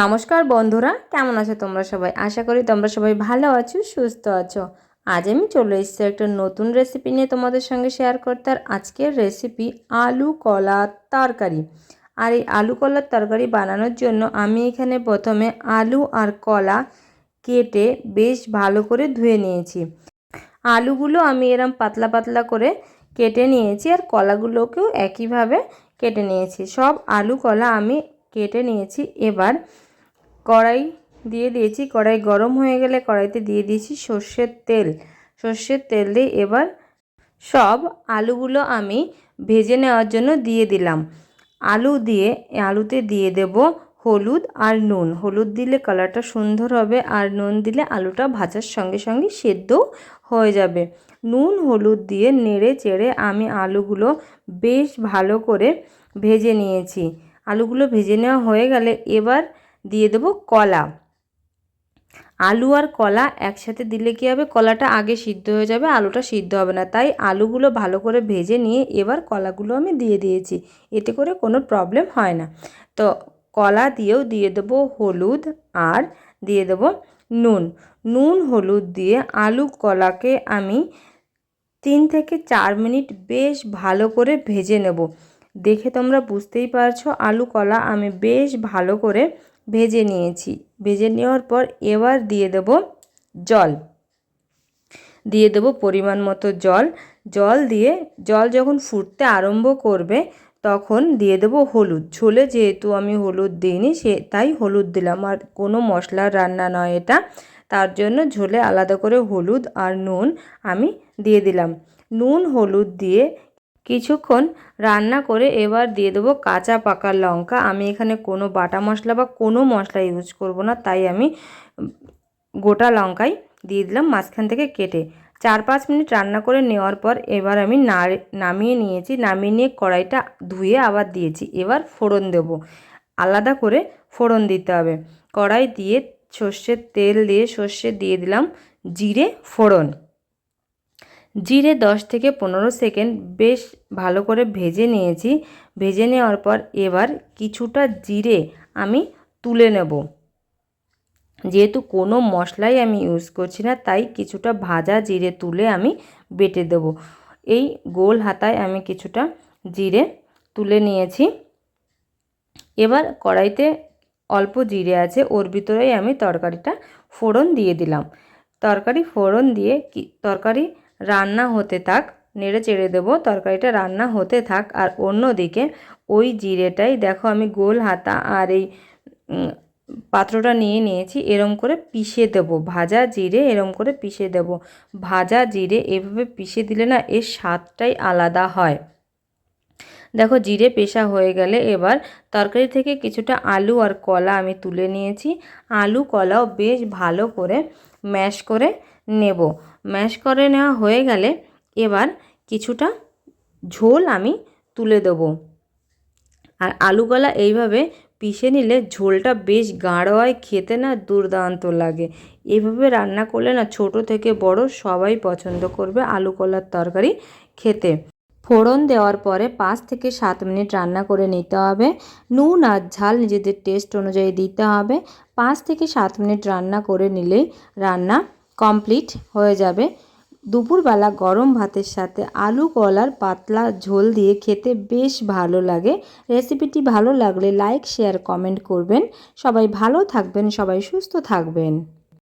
নমস্কার বন্ধুরা, কেমন আছো তোমরা সবাই? আশা করি তোমরা সবাই ভালো আছো, সুস্থ আছো। আজ আমি চলে এসেছি একটা নতুন রেসিপি নিয়ে তোমাদের সঙ্গে শেয়ার করতে, আর আজকের রেসিপি আলু কলা তরকারি। আর এই আলু কলার তরকারি বানানোর জন্য আমি এখানে প্রথমে আলু আর কলা কেটে বেশ ভালো করে ধুয়ে নিয়েছি। আলুগুলো আমি এরম পাতলা পাতলা করে কেটে নিয়েছি, আর কলাগুলোকেও একইভাবে কেটে নিয়েছি। সব আলু কলা আমি কেটে নিয়েছি। এবার কড়াই দিয়ে দিয়েছি। কড়াই গরম হয়ে গেলে কড়াইতে দিয়ে দিয়েছি সর্ষের তেল। সর্ষের তেল দিয়ে এবার সব আলুগুলো আমি ভেজে নেওয়ার জন্য দিয়ে দিলাম। আলু দিয়ে, আলুতে দিয়ে দেব হলুদ আর নুন। হলুদ দিলে কালারটা সুন্দর হবে আর নুন দিলে আলুটা ভাজার সঙ্গে সঙ্গে সেদ্ধও হয়ে যাবে। নুন, হলুদ দিয়ে নেড়ে চেড়ে আমি আলুগুলো বেশ ভালো করে ভেজে নিয়েছি। আলুগুলো ভেজে নেওয়া হয়ে গেলে এবার দিয়ে দেবো কলা। আলু আর কলা একসাথে দিলে কী হবে? কলাটা আগে সিদ্ধ হয়ে যাবে, আলুটা সিদ্ধ হবে না। তাই আলুগুলো ভালো করে ভেজে নিয়ে এবার কলাগুলো আমি দিয়ে দিয়েছি, এতে করে কোনো প্রবলেম হয় না। তো কলা দিয়েও দিয়ে দেবো হলুদ আর দিয়ে দেবো নুন। নুন, হলুদ দিয়ে আলু, কলাকে আমি তিন থেকে চার মিনিট বেশ ভালো করে ভেজে নেব। দেখে তোমরা বুঝতেই পারছ আলু, কলা আমি বেশ ভালো করে ভেজে নিয়েছি। ভেজে নেওয়ার পর এবার দিয়ে দেব জল। দিয়ে দেব পরিমাণ মতো জল। জল দিয়ে, জল যখন ফুটতে আরম্ভ করবে তখন দিয়ে দেব হলুদ। ঝোলে যেহেতু আমি হলুদ দিইনি, সে তাই হলুদ দিলাম। আর কোনো মশলার রান্না নয় এটা। তার জন্য ঝোলে আলাদা করে হলুদ আর নুন আমি দিয়ে দিলাম। নুন, হলুদ দিয়ে কিছুক্ষণ রান্না করে এবার দিয়ে দেবো কাঁচা পাকা লঙ্কা। আমি এখানে কোনো বাটা মশলা বা কোনো মশলা ইউজ করব না, তাই আমি গোটা লঙ্কাই দিয়ে দিলাম মাঝখান থেকে কেটে। চার পাঁচ মিনিট রান্না করে নেওয়ার পর এবার আমি নামিয়ে নিয়েছি। নামিয়ে নিয়ে কড়াইটা ধুয়ে আবার দিয়েছি। এবার ফোড়ন দেব। আলাদা করে ফোড়ন দিতে হবে। কড়াই দিয়ে সর্ষের তেল দিয়ে সর্ষে দিয়ে দিলাম জিরে ফোড়ন। জিরে দশ থেকে পনেরো সেকেন্ড বেশ ভালো করে ভেজে নিয়েছি। ভেজে নেওয়ার পর এবার কিছুটা জিরে আমি তুলে নেব। যেহেতু কোনো মশলাই আমি ইউজ করছি না, তাই কিছুটা ভাজা জিরে তুলে আমি বেটে দেব। এই গোল হাতায় আমি কিছুটা জিরে তুলে নিয়েছি। এবার কড়াইতে অল্প জিরে আছে, ওর ভিতরেই আমি তরকারিটা ফোড়ন দিয়ে দিলাম। তরকারি ফোড়ন দিয়ে কি, তরকারি রান্না হতে থাক, নেড়ে চেড়ে দেবো, তরকারিটা রান্না হতে থাক, আর অন্যদিকে ওই জিরেটাই দেখো আমি গোল হাতা আর এই পাত্রটা নিয়ে নিয়েছি, এরম করে পিষে দেব। ভাজা জিরে এরম করে পিষে দেব। ভাজা জিরে এভাবে পিষে দিলে না এর স্বাদটাই আলাদা হয়। দেখো জিরে পেশা হয়ে গেলে এবার তরকারি থেকে কিছুটা আলু আর কলা আমি তুলে নিয়েছি। আলু কলাও বেশ ভালো করে ম্যাশ করে নেব। ম্যাশ করে নেওয়া হয়ে গেলে এবার কিছুটা ঝোল আমি তুলে দেবো। আর আলু কলা এইভাবে পিষে নিলে ঝোলটা বেশ গাঢ় হয়, খেতে না দুর্দান্ত লাগে। এভাবে রান্না করলে না ছোট থেকে বড় সবাই পছন্দ করবে আলু কলার তরকারি খেতে। ফোড়ন দেওয়ার পরে পাঁচ থেকে সাত মিনিট রান্না করে নিতে হবে। নুন আর ঝাল নিজেদের টেস্ট অনুযায়ী দিতে হবে। পাঁচ থেকে সাত মিনিট রান্না করে নিলেই রান্না কমপ্লিট হয়ে যাবে। দুপুরবেলা গরম ভাতের সাথে আলু কলার পাতলা ঝোল দিয়ে খেতে বেশ ভালো লাগে। রেসিপিটি ভালো লাগলে লাইক, শেয়ার, কমেন্ট করবেন। সবাই ভালো থাকবেন, সবাই সুস্থ থাকবেন।